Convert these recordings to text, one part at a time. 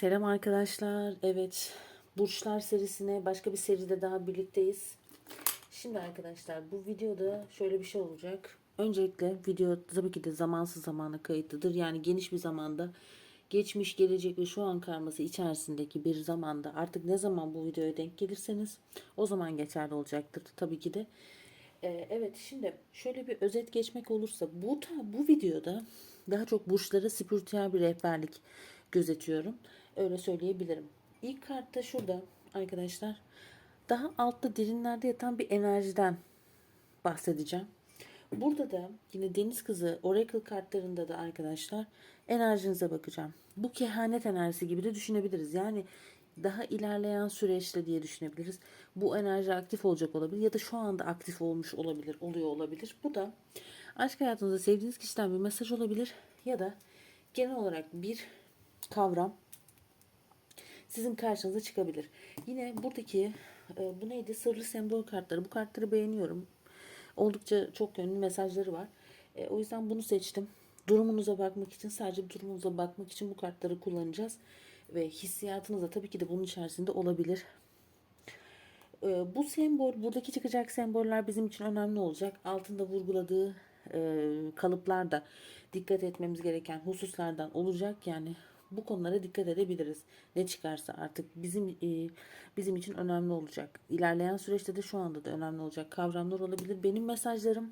Selam arkadaşlar. Evet, Burçlar serisine başka bir seride daha birlikteyiz. Şimdi arkadaşlar bu videoda şöyle bir şey olacak. Öncelikle video tabii ki de zamansız zamana kayıtlıdır. Yani geniş bir zamanda geçmiş, gelecek ve şu an karması içerisindeki bir zamanda artık ne zaman bu videoya denk gelirseniz o zaman geçerli olacaktır tabii ki de. Ee, evet şimdi şöyle bir özet geçmek olursa bu bu videoda daha çok burçlara spiritüel bir rehberlik gözetiyorum. Öyle söyleyebilirim. İlk kartta şurada arkadaşlar daha altta derinlerde yatan bir enerjiden bahsedeceğim. Burada da yine Deniz Kızı Oracle kartlarında da arkadaşlar enerjinize bakacağım. Bu kehanet enerjisi gibi de düşünebiliriz. Yani daha ilerleyen süreçte diye düşünebiliriz. Bu enerji aktif olacak olabilir ya da şu anda aktif olmuş olabilir, oluyor olabilir. Bu da aşk hayatınızda sevdiğiniz kişiden bir mesaj olabilir ya da genel olarak bir kavram sizin karşınıza çıkabilir. Yine buradaki e, bu neydi? Sırrı sembol kartları. Bu kartları beğeniyorum. Oldukça çok yönlü mesajları var. E, o yüzden bunu seçtim. Durumunuza bakmak için sadece durumunuza bakmak için bu kartları kullanacağız. Ve hissiyatınız da tabii ki de bunun içerisinde olabilir. E, bu sembol, buradaki çıkacak semboller bizim için önemli olacak. Altında vurguladığı e, kalıplar da dikkat etmemiz gereken hususlardan olacak. Yani bu konulara dikkat edebiliriz. Ne çıkarsa artık bizim e, bizim için önemli olacak. İlerleyen süreçte de şu anda da önemli olacak kavramlar olabilir. Benim mesajlarım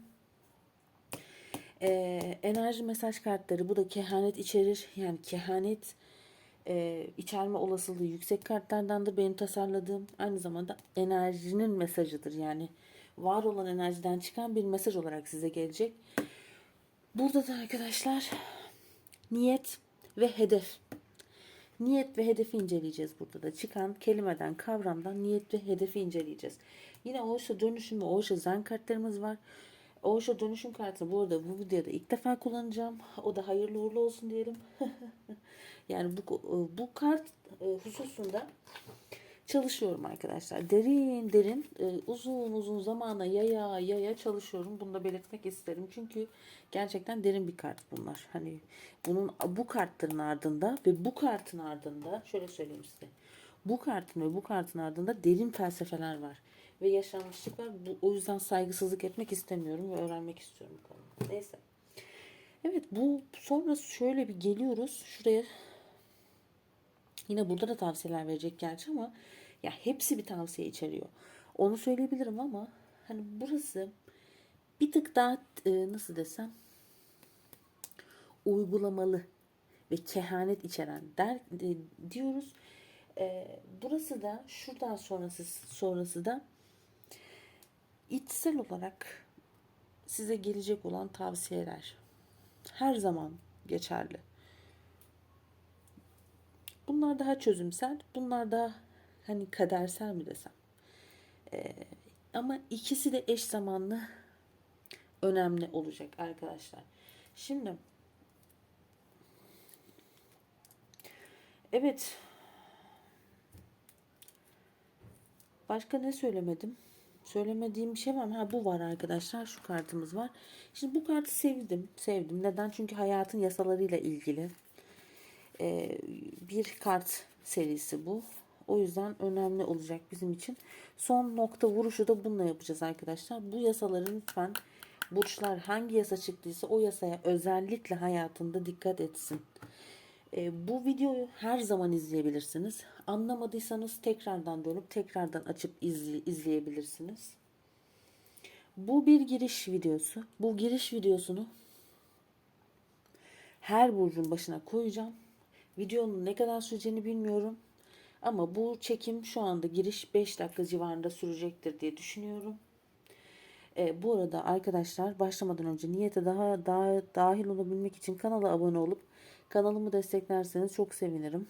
e, enerji mesaj kartları bu da kehanet içerir. Yani kehanet e, içerme olasılığı yüksek kartlardandır benim tasarladığım. Aynı zamanda enerjinin mesajıdır. Yani var olan enerjiden çıkan bir mesaj olarak size gelecek. Burada da arkadaşlar niyet ve hedef. Niyet ve hedefi inceleyeceğiz burada da. Çıkan kelimeden, kavramdan niyet ve hedefi inceleyeceğiz. Yine Oğuş'a dönüşüm ve Oğuş'a zen kartlarımız var. Oğuş'a dönüşüm kartını bu arada bu videoda ilk defa kullanacağım. O da hayırlı uğurlu olsun diyelim. yani bu, bu kart e, hususunda çalışıyorum arkadaşlar. Derin derin e, uzun uzun zamana yaya yaya çalışıyorum. Bunu da belirtmek isterim. Çünkü gerçekten derin bir kart bunlar. Hani bunun bu kartların ardında ve bu kartın ardında şöyle söyleyeyim size. Bu kartın ve bu kartın ardında derin felsefeler var. Ve yaşanmışlık var. Bu, o yüzden saygısızlık etmek istemiyorum ve öğrenmek istiyorum bu konuda. Neyse. Evet bu sonra şöyle bir geliyoruz. Şuraya Yine burada da tavsiyeler verecek gerçi ama ya hepsi bir tavsiye içeriyor. Onu söyleyebilirim ama hani burası bir tık daha e, nasıl desem uygulamalı ve kehanet içeren der e, diyoruz. E, burası da şuradan sonrası sonrası da içsel olarak size gelecek olan tavsiyeler her zaman geçerli. Bunlar daha çözümsel, bunlar daha hani kadersel mi desem. Ee, ama ikisi de eş zamanlı önemli olacak arkadaşlar. Şimdi evet başka ne söylemedim? Söylemediğim bir şey var mı? Ha bu var arkadaşlar. Şu kartımız var. Şimdi bu kartı sevdim. Sevdim. Neden? Çünkü hayatın yasalarıyla ilgili e, bir kart serisi bu. O yüzden önemli olacak bizim için. Son nokta vuruşu da bununla yapacağız arkadaşlar. Bu yasaların lütfen burçlar hangi yasa çıktıysa o yasaya özellikle hayatında dikkat etsin. E, bu videoyu her zaman izleyebilirsiniz. Anlamadıysanız tekrardan dönüp tekrardan açıp izley izleyebilirsiniz. Bu bir giriş videosu. Bu giriş videosunu her burcun başına koyacağım. Videonun ne kadar süreceğini bilmiyorum. Ama bu çekim şu anda giriş 5 dakika civarında sürecektir diye düşünüyorum. E, bu arada arkadaşlar başlamadan önce niyete daha, daha dahil olabilmek için kanala abone olup kanalımı desteklerseniz çok sevinirim.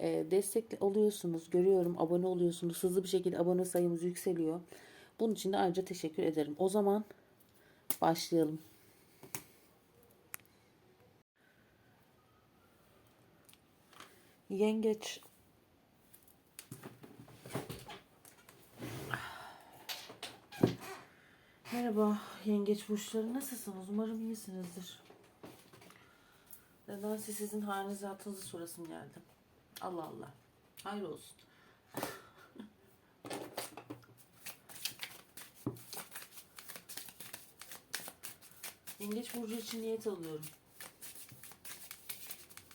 E, destek oluyorsunuz, görüyorum, abone oluyorsunuz. Hızlı bir şekilde abone sayımız yükseliyor. Bunun için de ayrıca teşekkür ederim. O zaman başlayalım. Yengeç Merhaba yengeç burçları nasılsınız? Umarım iyisinizdir. Nedense sizin haliniz hatınızı sorasım geldi. Allah Allah. Hayır olsun. Yengeç burcu için niyet alıyorum.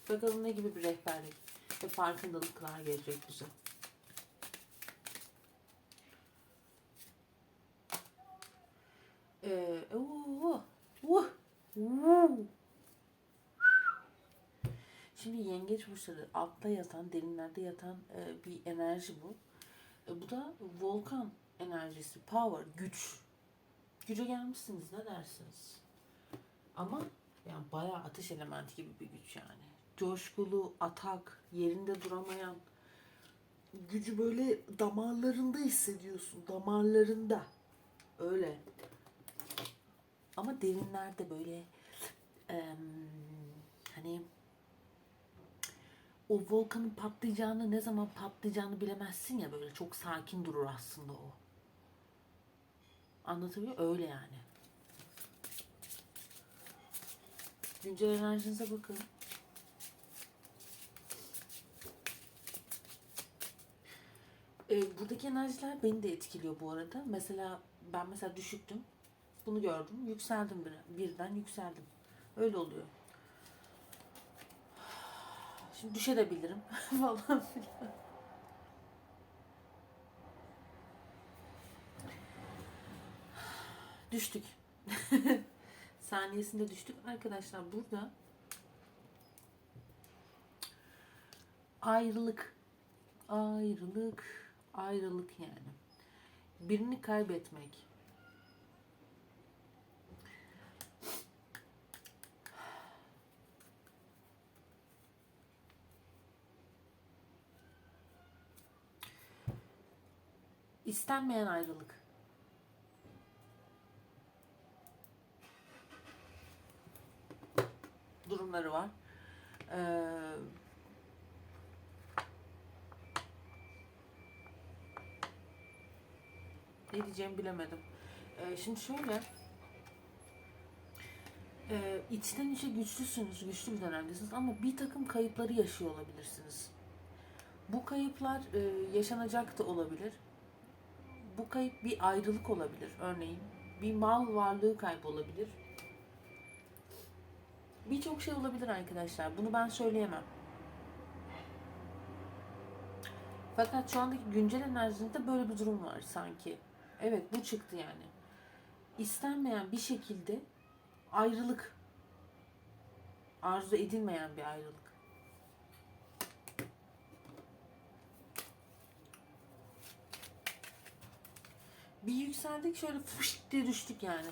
Bakalım ne gibi bir rehberlik ve farkındalıklar gelecek bize. Ee, oo, uh, uh. Şimdi yengeç burçları altta yatan, derinlerde yatan e, bir enerji bu. E, bu da volkan enerjisi, power, güç. Güce gelmişsiniz ne dersiniz? Ama yani bayağı ateş elementi gibi bir güç yani. Coşkulu, atak, yerinde duramayan, gücü böyle damarlarında hissediyorsun. Damarlarında. Öyle. Ama derinlerde böyle em, hani o volkanın patlayacağını ne zaman patlayacağını bilemezsin ya böyle çok sakin durur aslında o. Anlatabiliyor? Öyle yani. Güncel enerjinize bakın. Ee, buradaki enerjiler beni de etkiliyor bu arada. Mesela ben mesela düşüktüm. Bunu gördüm. Yükseldim bir, birden yükseldim. Öyle oluyor. Şimdi düşebilirim falan filan. Düştük. Saniyesinde düştük. Arkadaşlar burada ayrılık ayrılık ayrılık yani. Birini kaybetmek. İstenmeyen ayrılık. Durumları var. Ee, ne diyeceğimi bilemedim. Ee, şimdi şöyle e, içten içe güçlüsünüz, güçlü bir dönemdesiniz ama bir takım kayıpları yaşıyor olabilirsiniz. Bu kayıplar e, yaşanacak da olabilir bu kayıp bir ayrılık olabilir örneğin. Bir mal varlığı kaybolabilir. Birçok şey olabilir arkadaşlar. Bunu ben söyleyemem. Fakat şu andaki güncel enerjinizde böyle bir durum var sanki. Evet bu çıktı yani. İstenmeyen bir şekilde ayrılık. Arzu edilmeyen bir ayrılık. Bir yükseldik şöyle fışt diye düştük yani.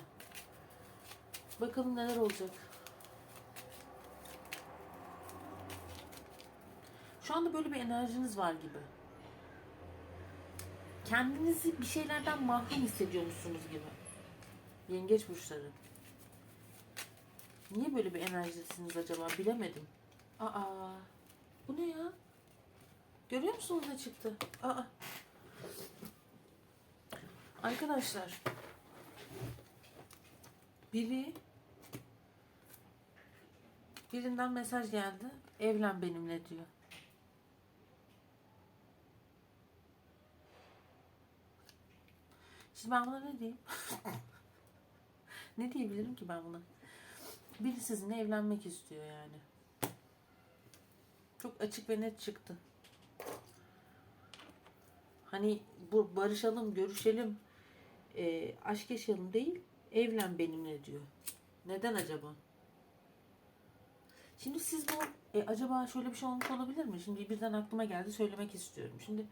Bakalım neler olacak. Şu anda böyle bir enerjiniz var gibi. Kendinizi bir şeylerden mahrum hissediyormuşsunuz gibi. Yengeç burçları. Niye böyle bir enerjisiniz acaba bilemedim. Aa, bu ne ya? Görüyor musunuz ne çıktı? Aa. Arkadaşlar biri birinden mesaj geldi. Evlen benimle diyor. Şimdi ben buna ne diyeyim? ne diyebilirim ki ben buna? Biri sizinle evlenmek istiyor yani. Çok açık ve net çıktı. Hani bu barışalım, görüşelim, e, aşk yaşayalım değil, evlen benimle diyor. Neden acaba? Şimdi siz bu, e, acaba şöyle bir şey olmuş olabilir mi? Şimdi birden aklıma geldi, söylemek istiyorum. Şimdi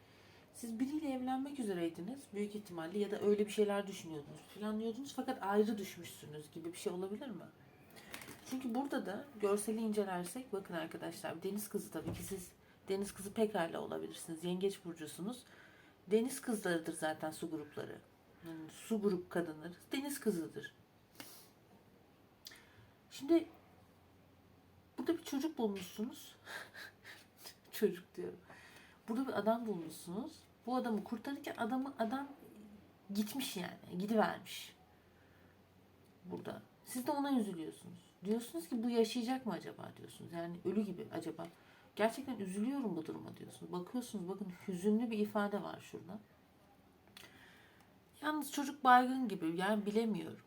siz biriyle evlenmek üzereydiniz büyük ihtimalle ya da öyle bir şeyler düşünüyordunuz, planlıyordunuz fakat ayrı düşmüşsünüz gibi bir şey olabilir mi? Çünkü burada da görseli incelersek bakın arkadaşlar deniz kızı tabii ki siz deniz kızı pekala olabilirsiniz. Yengeç burcusunuz. Deniz kızlarıdır zaten su grupları. Su grup kadınları deniz kızıdır. Şimdi burada bir çocuk bulmuşsunuz. çocuk diyorum. Burada bir adam bulmuşsunuz. Bu adamı kurtarırken adamı adam gitmiş yani. Gidivermiş. Burada. Siz de ona üzülüyorsunuz. Diyorsunuz ki bu yaşayacak mı acaba diyorsunuz. Yani ölü gibi acaba Gerçekten üzülüyorum bu duruma diyorsunuz. Bakıyorsunuz bakın hüzünlü bir ifade var şurada. Yalnız çocuk baygın gibi yani bilemiyorum.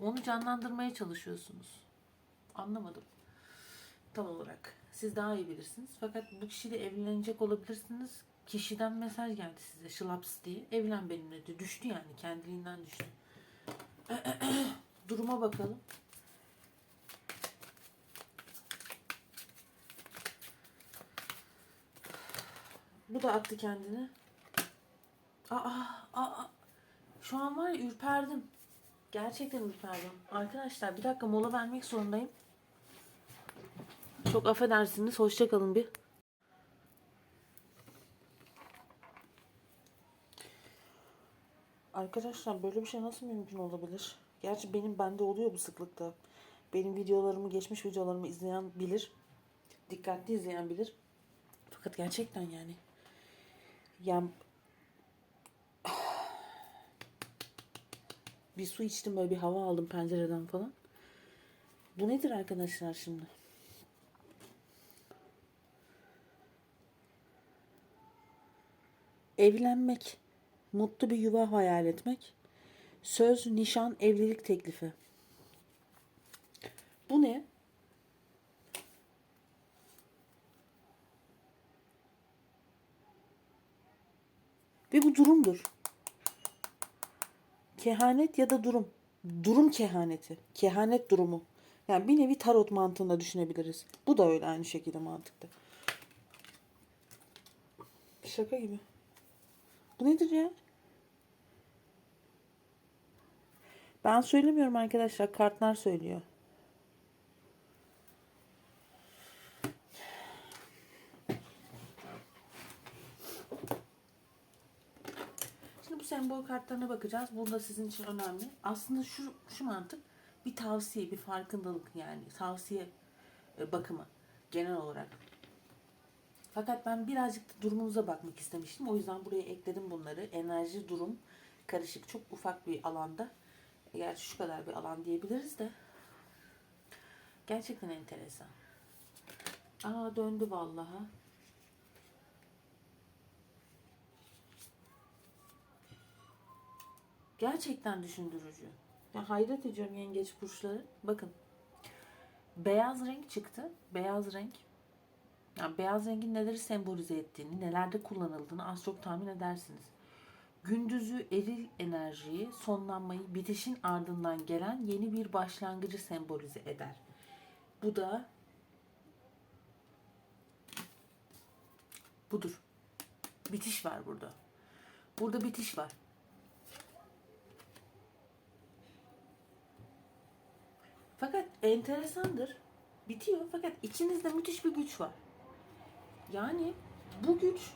Onu canlandırmaya çalışıyorsunuz. Anlamadım. Tam olarak. Siz daha iyi bilirsiniz. Fakat bu kişiyle evlenecek olabilirsiniz. Kişiden mesaj geldi size şılaps diye. Evlen benimle diye. Düştü yani kendiliğinden düştü. Duruma bakalım. Bu da attı kendini. Aa, aa, şu an var ya ürperdim. Gerçekten ürperdim. Arkadaşlar bir dakika mola vermek zorundayım. Çok affedersiniz. Hoşça kalın bir. Arkadaşlar böyle bir şey nasıl mümkün olabilir? Gerçi benim bende oluyor bu sıklıkta. Benim videolarımı, geçmiş videolarımı izleyen bilir. Dikkatli izleyen bilir. Fakat gerçekten yani. Yani bir su içtim böyle bir hava aldım pencereden falan. Bu nedir arkadaşlar şimdi? Evlenmek, mutlu bir yuva hayal etmek, söz, nişan, evlilik teklifi. Bu ne? Ve bu durumdur. Kehanet ya da durum. Durum kehaneti. Kehanet durumu. Yani bir nevi tarot mantığında düşünebiliriz. Bu da öyle aynı şekilde mantıkta. Şaka gibi. Bu nedir ya? Ben söylemiyorum arkadaşlar. Kartlar söylüyor. Şimdi bu sembol kartlarına bakacağız. Burada sizin için önemli. Aslında şu şu mantık bir tavsiye, bir farkındalık yani tavsiye e, bakımı genel olarak. Fakat ben birazcık da durumunuza bakmak istemiştim. O yüzden buraya ekledim bunları. Enerji, durum karışık. Çok ufak bir alanda. Gerçi şu kadar bir alan diyebiliriz de. Gerçekten enteresan. Aa döndü vallahi. Gerçekten düşündürücü. Ya hayret ediyorum yengeç burçları. Bakın. Beyaz renk çıktı. Beyaz renk. Yani beyaz rengin neleri sembolize ettiğini, nelerde kullanıldığını az çok tahmin edersiniz. Gündüzü eril enerjiyi, sonlanmayı, bitişin ardından gelen yeni bir başlangıcı sembolize eder. Bu da budur. Bitiş var burada. Burada bitiş var. Fakat enteresandır. Bitiyor fakat içinizde müthiş bir güç var. Yani bu güç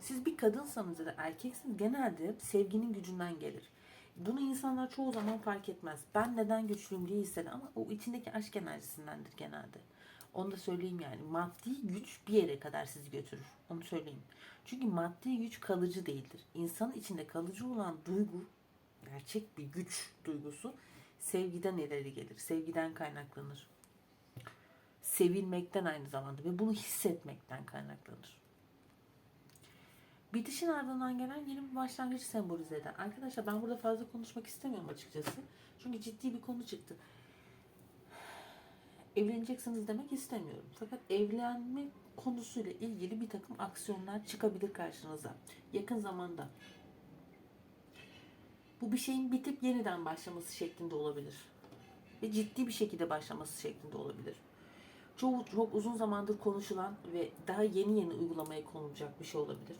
siz bir kadınsanız ya da erkeksiniz genelde sevginin gücünden gelir. Bunu insanlar çoğu zaman fark etmez. Ben neden güçlüyüm diye hisseder ama o içindeki aşk enerjisindendir genelde. Onu da söyleyeyim yani. Maddi güç bir yere kadar sizi götürür. Onu söyleyeyim. Çünkü maddi güç kalıcı değildir. İnsanın içinde kalıcı olan duygu, gerçek bir güç duygusu sevgiden ileri gelir. Sevgiden kaynaklanır. Sevilmekten aynı zamanda ve bunu hissetmekten kaynaklanır. Bitişin ardından gelen yeni bir başlangıç sembolize eder. Arkadaşlar ben burada fazla konuşmak istemiyorum açıkçası. Çünkü ciddi bir konu çıktı. Evleneceksiniz demek istemiyorum. Fakat evlenme konusuyla ilgili bir takım aksiyonlar çıkabilir karşınıza. Yakın zamanda. Bu bir şeyin bitip yeniden başlaması şeklinde olabilir. Ve ciddi bir şekilde başlaması şeklinde olabilir. Çoğu çok uzun zamandır konuşulan ve daha yeni yeni uygulamaya konulacak bir şey olabilir.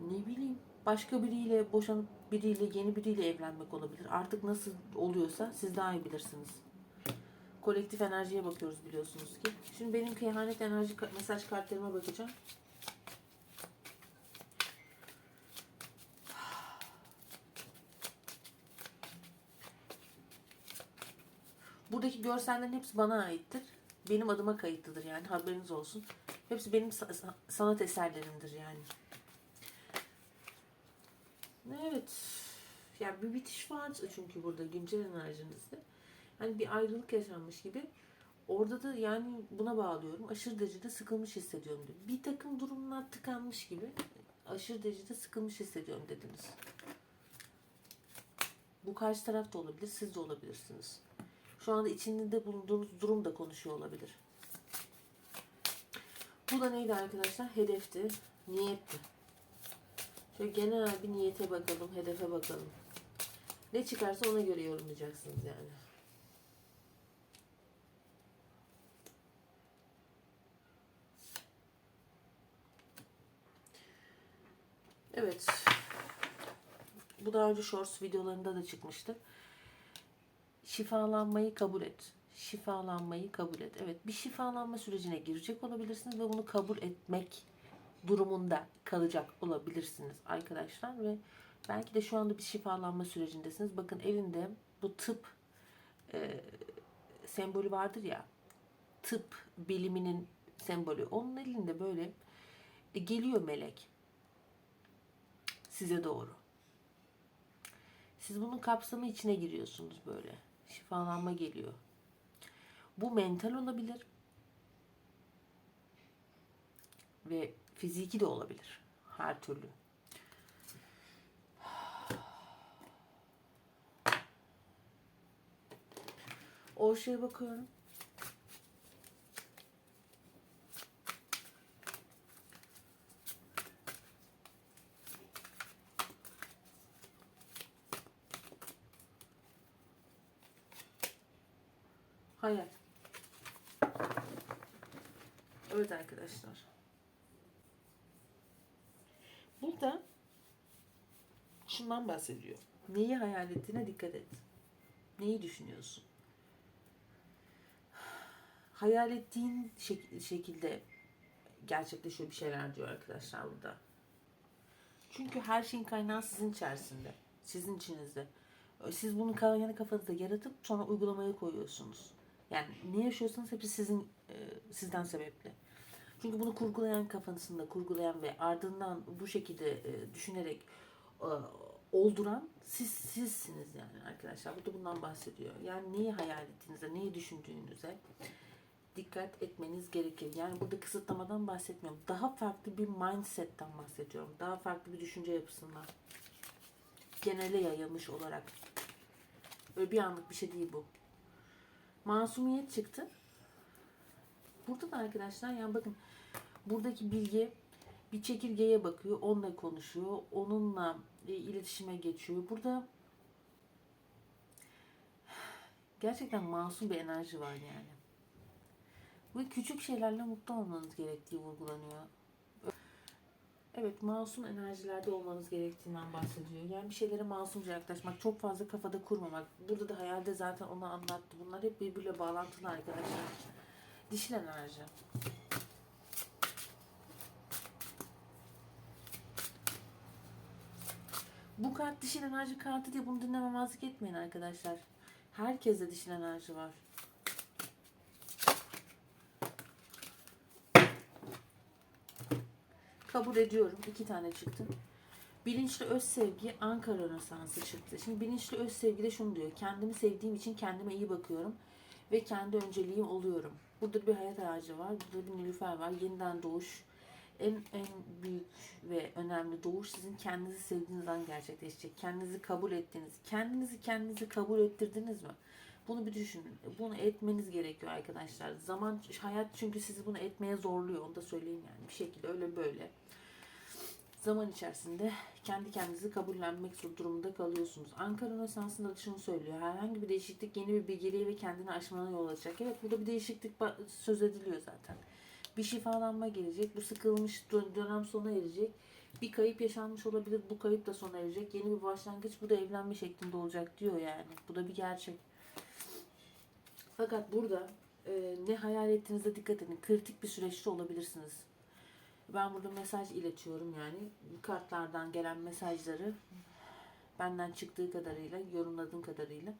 Ne bileyim başka biriyle boşanıp biriyle yeni biriyle evlenmek olabilir. Artık nasıl oluyorsa siz daha iyi bilirsiniz. Kolektif enerjiye bakıyoruz biliyorsunuz ki. Şimdi benim kehanet enerji mesaj kartlarıma bakacağım. Buradaki görsellerin hepsi bana aittir. Benim adıma kayıtlıdır yani haberiniz olsun. Hepsi benim sa- sa- sanat eserlerimdir yani. Evet. Ya bir bitiş var çünkü burada güncel enerjinizde. Hani bir ayrılık yaşanmış gibi. Orada da yani buna bağlıyorum. Aşırı derecede sıkılmış hissediyorum diyor. Bir takım durumlar tıkanmış gibi aşırı derecede sıkılmış hissediyorum dediniz. Bu karşı taraf da olabilir, siz de olabilirsiniz. Şu anda içinde bulunduğunuz durum da konuşuyor olabilir. Bu da neydi arkadaşlar? Hedefti, niyetti. Şöyle genel bir niyete bakalım, hedefe bakalım. Ne çıkarsa ona göre yorumlayacaksınız yani. Evet. Bu daha önce shorts videolarında da çıkmıştı. Şifalanmayı kabul et. Şifalanmayı kabul et. Evet bir şifalanma sürecine girecek olabilirsiniz ve bunu kabul etmek durumunda kalacak olabilirsiniz arkadaşlar ve belki de şu anda bir şifalanma sürecindesiniz. Bakın elinde bu tıp e, sembolü vardır ya tıp biliminin sembolü. Onun elinde böyle e, geliyor melek size doğru. Siz bunun kapsamı içine giriyorsunuz böyle. Şifalanma geliyor. Bu mental olabilir. Ve fiziki de olabilir. Her türlü. O şeye bakıyorum. Hayal. Evet arkadaşlar. Burada şundan bahsediyor. Neyi hayal ettiğine dikkat et. Neyi düşünüyorsun? Hayal ettiğin şek- şekilde gerçekleşiyor bir şeyler diyor arkadaşlar burada. Çünkü her şeyin kaynağı sizin içerisinde. Sizin içinizde. Siz bunu kendi kafanızda yaratıp sonra uygulamaya koyuyorsunuz. Yani ne yaşıyorsanız hepsi sizin e, sizden sebepli. Çünkü bunu kurgulayan kafasında kurgulayan ve ardından bu şekilde e, düşünerek e, olduran siz sizsiniz yani arkadaşlar. Burada bundan bahsediyor. Yani neyi hayal ettiğinize, neyi düşündüğünüze dikkat etmeniz gerekir. Yani burada kısıtlamadan bahsetmiyorum. Daha farklı bir mindsetten bahsediyorum. Daha farklı bir düşünce yapısından. Genele yayılmış olarak. Öyle bir anlık bir şey değil bu. Masumiyet çıktı. Burada da arkadaşlar yani bakın buradaki bilgi bir çekirgeye bakıyor, onunla konuşuyor, onunla e, iletişime geçiyor. Burada gerçekten masum bir enerji var yani. Ve küçük şeylerle mutlu olmanız gerektiği vurgulanıyor. Evet, masum enerjilerde olmanız gerektiğinden bahsediyor. Yani bir şeylere masumca yaklaşmak, çok fazla kafada kurmamak. Burada da hayalde zaten onu anlattı. Bunlar hep birbiriyle bağlantılı arkadaşlar. Dişil enerji. Bu kart dişil enerji kartı diye bunu dinlememezlik etmeyin arkadaşlar. Herkeste dişil enerji var. Kabul ediyorum. İki tane çıktı. Bilinçli öz sevgi Ankara Rönesansı çıktı. Şimdi bilinçli öz sevgi de şunu diyor. Kendimi sevdiğim için kendime iyi bakıyorum ve kendi önceliğim oluyorum. Burada bir hayat ağacı var. Burada bir nilüfer var. Yeniden doğuş. En en büyük ve önemli doğuş sizin kendinizi sevdiğiniz an gerçekleşecek. Kendinizi kabul ettiğiniz, kendinizi kendinizi kabul ettirdiniz mi? Bunu bir düşünün. Bunu etmeniz gerekiyor arkadaşlar. Zaman hayat çünkü sizi bunu etmeye zorluyor. Onu da söyleyeyim yani. Bir şekilde öyle böyle zaman içerisinde kendi kendinizi kabullenmek durumunda kalıyorsunuz. Ankara Rönesansı'nda da şunu söylüyor. Herhangi bir değişiklik yeni bir bilgeliğe ve kendini aşmana yol açacak. Evet burada bir değişiklik söz ediliyor zaten. Bir şifalanma gelecek. Bu sıkılmış dön- dönem sona erecek. Bir kayıp yaşanmış olabilir. Bu kayıp da sona erecek. Yeni bir başlangıç. Bu da evlenme şeklinde olacak diyor yani. Bu da bir gerçek. Fakat burada e, ne hayal ettiğinize dikkat edin. Kritik bir süreçte olabilirsiniz. Ben burada mesaj iletiyorum yani. Kartlardan gelen mesajları benden çıktığı kadarıyla, yorumladığım kadarıyla.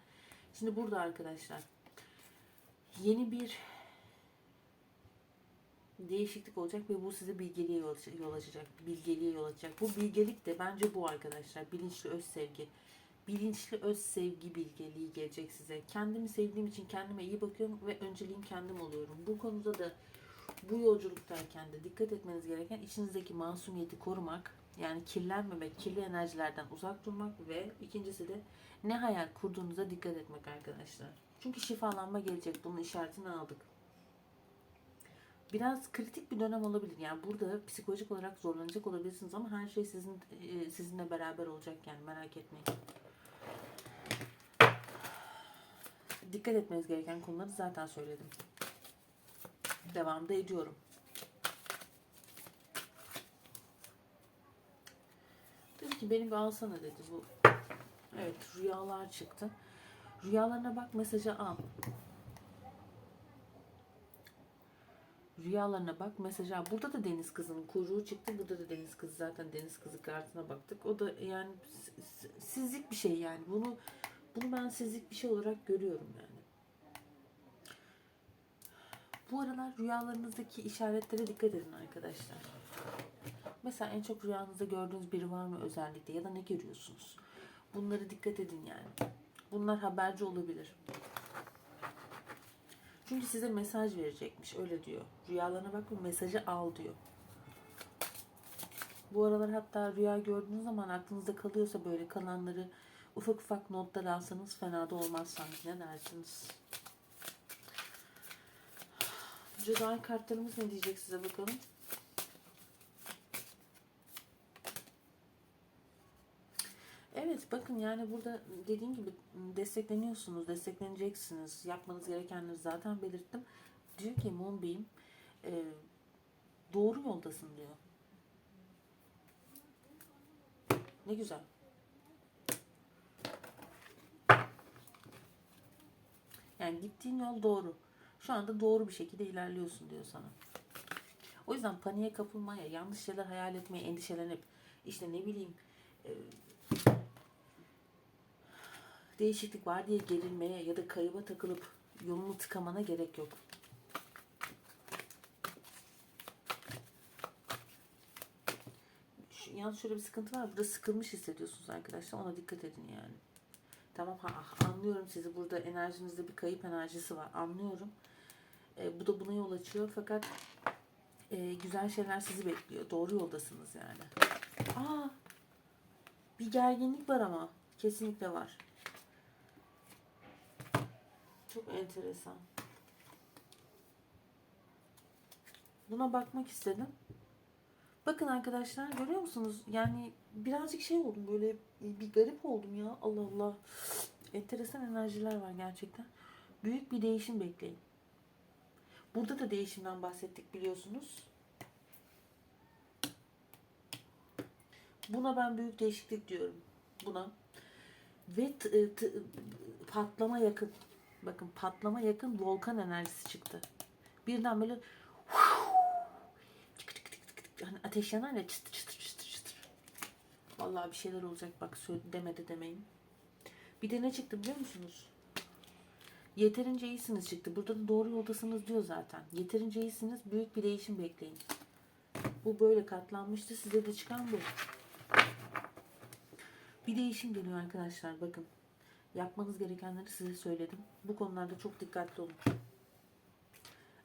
Şimdi burada arkadaşlar yeni bir değişiklik olacak ve bu size bilgeliğe yol, açacak. Bilgeliğe yol açacak. Bu bilgelik de bence bu arkadaşlar. Bilinçli öz sevgi. Bilinçli öz sevgi bilgeliği gelecek size. Kendimi sevdiğim için kendime iyi bakıyorum ve önceliğim kendim oluyorum. Bu konuda da bu yolculuktayken de dikkat etmeniz gereken içinizdeki masumiyeti korumak, yani kirlenmemek, kirli enerjilerden uzak durmak ve ikincisi de ne hayal kurduğunuza dikkat etmek arkadaşlar. Çünkü şifalanma gelecek. Bunun işaretini aldık. Biraz kritik bir dönem olabilir. Yani burada psikolojik olarak zorlanacak olabilirsiniz ama her şey sizin e, sizinle beraber olacak yani merak etmeyin. Dikkat etmeniz gereken konuları zaten söyledim. Devamda ediyorum. Dedi ki beni bir alsana dedi bu. Evet rüyalar çıktı. Rüyalarına bak mesajı al. Rüyalarına bak mesajı al. Burada da deniz kızının kuyruğu çıktı. Burada da deniz kızı zaten deniz kızı kartına baktık. O da yani sizlik bir şey yani. Bunu bunu ben sizlik bir şey olarak görüyorum yani. Bu aralar rüyalarınızdaki işaretlere dikkat edin arkadaşlar. Mesela en çok rüyanızda gördüğünüz biri var mı özellikle ya da ne görüyorsunuz? Bunlara dikkat edin yani. Bunlar haberci olabilir. Çünkü size mesaj verecekmiş öyle diyor. Rüyalarına bak bu mesajı al diyor. Bu aralar hatta rüya gördüğünüz zaman aklınızda kalıyorsa böyle kalanları ufak ufak notlar alsanız fena da olmaz sanki ne dersiniz? Cezayir kartlarımız ne diyecek size bakalım. Evet bakın yani burada dediğim gibi destekleniyorsunuz, destekleneceksiniz. Yapmanız gerekenleri zaten belirttim. Diyor ki Moonbeam e, doğru yoldasın diyor. Ne güzel. Yani gittiğin yol doğru. Şu anda doğru bir şekilde ilerliyorsun diyor sana. O yüzden paniğe kapılmaya, yanlış şeyler hayal etmeye, endişelenip işte ne bileyim e, değişiklik var diye gerilmeye ya da kayıba takılıp yolunu tıkamana gerek yok. Yalnız şöyle bir sıkıntı var. Burada sıkılmış hissediyorsunuz arkadaşlar. Ona dikkat edin yani. Tamam ha, ah, anlıyorum sizi. Burada enerjinizde bir kayıp enerjisi var. Anlıyorum. E, bu da buna yol açıyor. Fakat e, güzel şeyler sizi bekliyor. Doğru yoldasınız yani. Aa, bir gerginlik var ama. Kesinlikle var. Çok enteresan. Buna bakmak istedim. Bakın arkadaşlar görüyor musunuz? Yani birazcık şey oldum böyle bir garip oldum ya. Allah Allah. Enteresan enerjiler var gerçekten. Büyük bir değişim bekleyin. Burada da değişimden bahsettik biliyorsunuz. Buna ben büyük değişiklik diyorum. Buna. Ve t- patlama yakın. Bakın patlama yakın volkan enerjisi çıktı. Birden böyle hani ateş yanar ya çıtır çıtır çıtır. Vallahi bir şeyler olacak bak demedi demeyin. Bir de ne çıktı biliyor musunuz? Yeterince iyisiniz çıktı. Burada da doğru yoldasınız diyor zaten. Yeterince iyisiniz. Büyük bir değişim bekleyin. Bu böyle katlanmıştı. Size de çıkan bu. Bir değişim geliyor arkadaşlar. Bakın. Yapmanız gerekenleri size söyledim. Bu konularda çok dikkatli olun.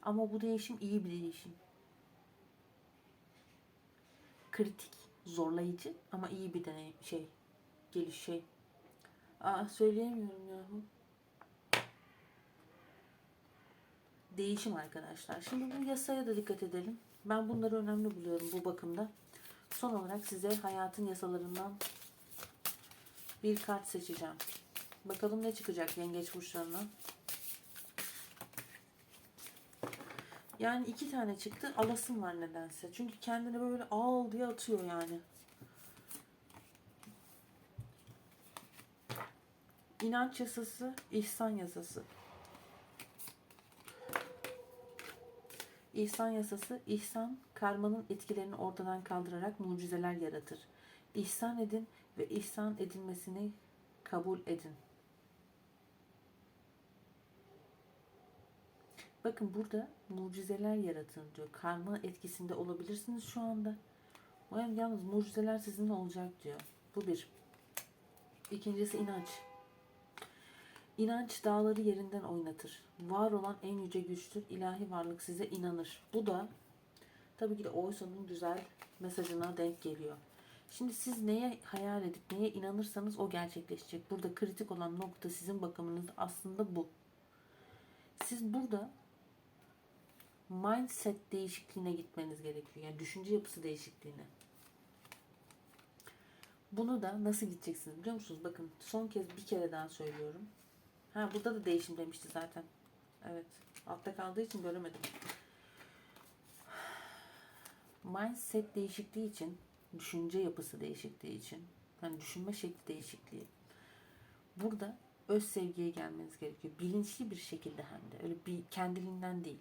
Ama bu değişim iyi bir değişim. Kritik, zorlayıcı ama iyi bir deney şey, geliş şey. Aa söyleyemiyorum yahu. Değişim arkadaşlar. Şimdi bu yasaya da dikkat edelim. Ben bunları önemli buluyorum bu bakımda. Son olarak size hayatın yasalarından bir kart seçeceğim. Bakalım ne çıkacak yengeç burçlarına. Yani iki tane çıktı. Alasım var nedense. Çünkü kendini böyle al diye atıyor yani. İnanç yasası, ihsan yasası. İhsan yasası, ihsan karmanın etkilerini ortadan kaldırarak mucizeler yaratır. İhsan edin ve ihsan edilmesini kabul edin. Bakın burada mucizeler yaratın diyor. Karma etkisinde olabilirsiniz şu anda. Yalnız mucizeler sizinle olacak diyor. Bu bir. İkincisi inanç. İnanç dağları yerinden oynatır. Var olan en yüce güçtür. İlahi varlık size inanır. Bu da tabii ki de Oysa'nın güzel mesajına denk geliyor. Şimdi siz neye hayal edip neye inanırsanız o gerçekleşecek. Burada kritik olan nokta sizin bakımınız aslında bu. Siz burada mindset değişikliğine gitmeniz gerekiyor. Yani düşünce yapısı değişikliğine. Bunu da nasıl gideceksiniz biliyor musunuz? Bakın son kez bir kere daha söylüyorum. Ha burada da değişim demişti zaten. Evet. Altta kaldığı için göremedim. Mindset değişikliği için, düşünce yapısı değişikliği için, hani düşünme şekli değişikliği. Burada öz sevgiye gelmeniz gerekiyor. Bilinçli bir şekilde hem de. Öyle bir kendiliğinden değil.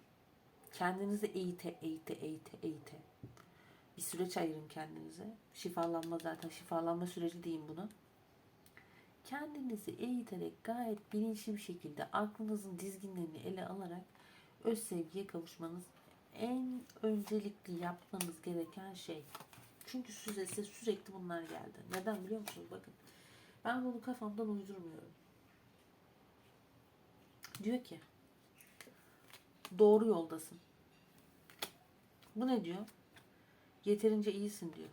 Kendinizi eğite, eğite, eğite, eğite. Bir süreç ayırın kendinize. Şifalanma zaten şifalanma süreci diyeyim bunu. Kendinizi eğiterek gayet bilinçli bir şekilde aklınızın dizginlerini ele alarak öz sevgiye kavuşmanız en öncelikli yapmanız gereken şey. Çünkü size, sürekli bunlar geldi. Neden biliyor musunuz? Bakın. Ben bunu kafamdan uydurmuyorum. Diyor ki doğru yoldasın. Bu ne diyor? Yeterince iyisin diyor.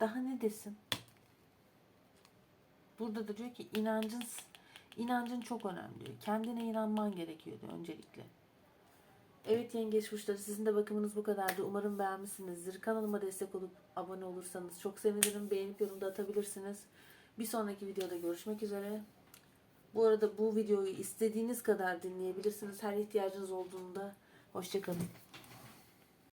Daha ne desin? Burada da diyor ki inancın inancın çok önemli diyor. Kendine inanman gerekiyor diyor öncelikle. Evet yengeç burçları sizin de bakımınız bu kadardı. Umarım beğenmişsinizdir. Kanalıma destek olup abone olursanız çok sevinirim. Beğenip yorumda atabilirsiniz. Bir sonraki videoda görüşmek üzere. Bu arada bu videoyu istediğiniz kadar dinleyebilirsiniz. Her ihtiyacınız olduğunda hoşçakalın.